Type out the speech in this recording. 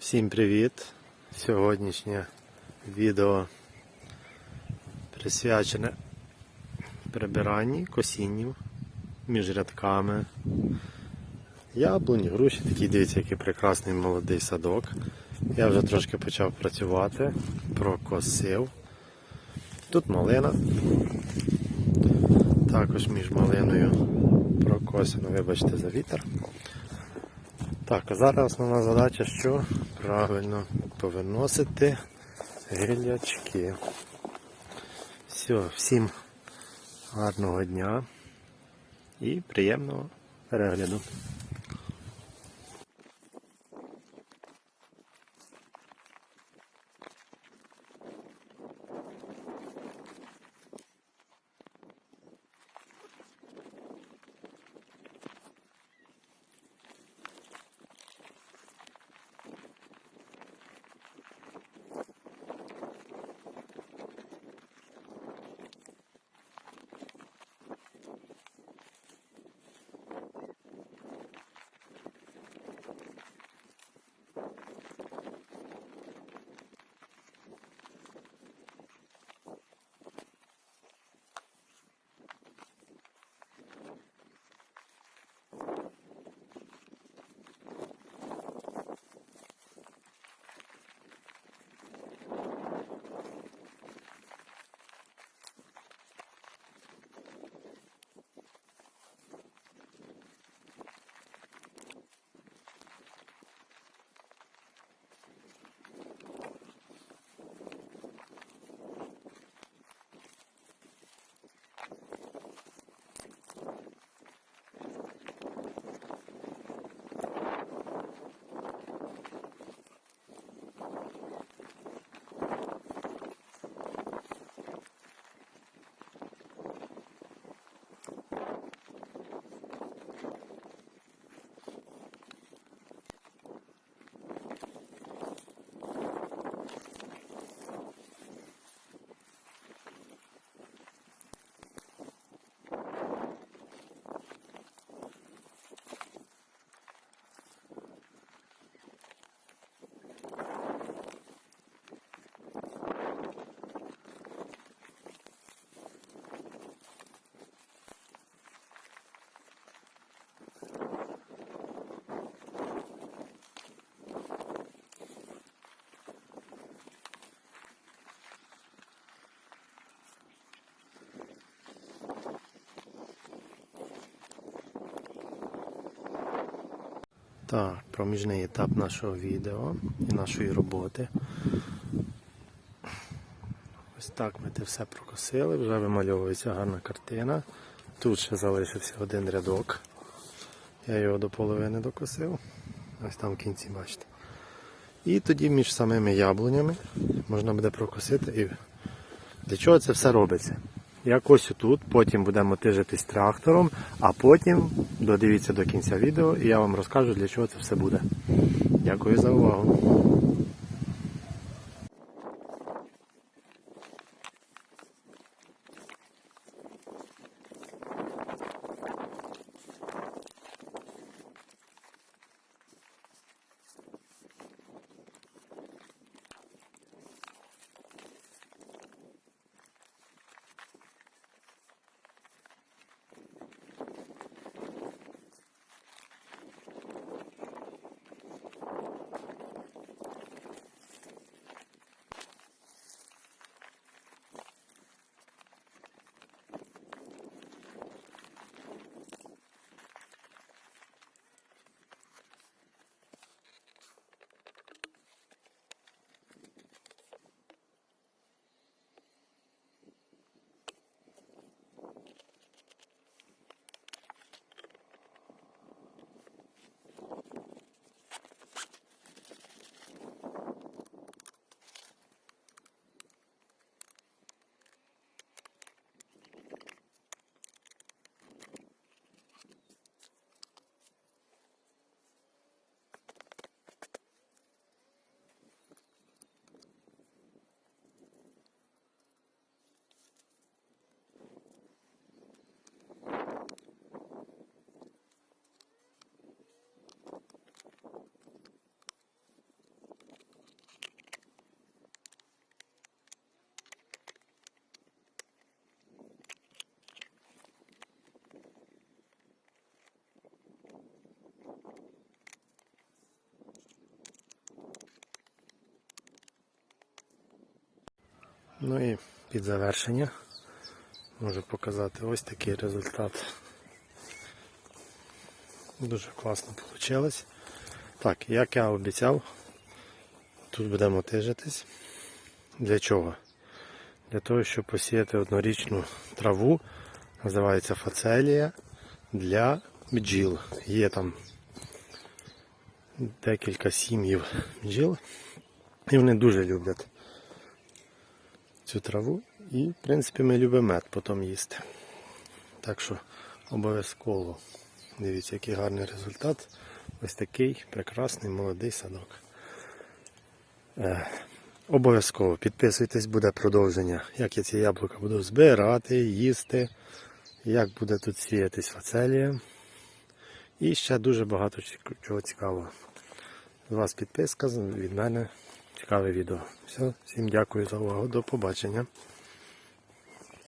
Всім привіт! Сьогоднішнє відео присвячене прибиранні косінню між рядками. Яблунь, груші, такий дивіться, який прекрасний молодий садок. Я вже трошки почав працювати, прокосив. Тут малина. Також між малиною прокосено, вибачте за вітер. Так, а зараз основна задача, що правильно повиносити гілячки. Все, всім гарного дня і приємного перегляду. Так, проміжний етап нашого відео і нашої роботи. Ось так ми це все прокосили, вже вимальовується гарна картина. Тут ще залишився один рядок. Я його до половини докосив. Ось там в кінці бачите. І тоді між самими яблунями можна буде прокосити. І для чого це все робиться? Якось тут, потім будемо тижитись трактором, а потім додивіться до кінця відео і я вам розкажу, для чого це все буде. Дякую за увагу. Ну і під завершення можу показати ось такий результат. Дуже класно вийшло. Так, як я обіцяв, тут будемо тижитись. Для чого? Для того, щоб посіяти однорічну траву, називається фацелія для бджіл. Є там декілька сім'їв бджіл, і вони дуже люблять цю траву. І, в принципі, ми любимо мед потім їсти. Так що обов'язково дивіться, який гарний результат. Ось такий прекрасний молодий садок. Е, обов'язково підписуйтесь, буде продовження, як я ці яблука буду збирати, їсти, як буде тут сіятись фацелія. І ще дуже багато чого цікавого. З вас підписка, від мене цікаве відео. Все, всім дякую за увагу, до побачення.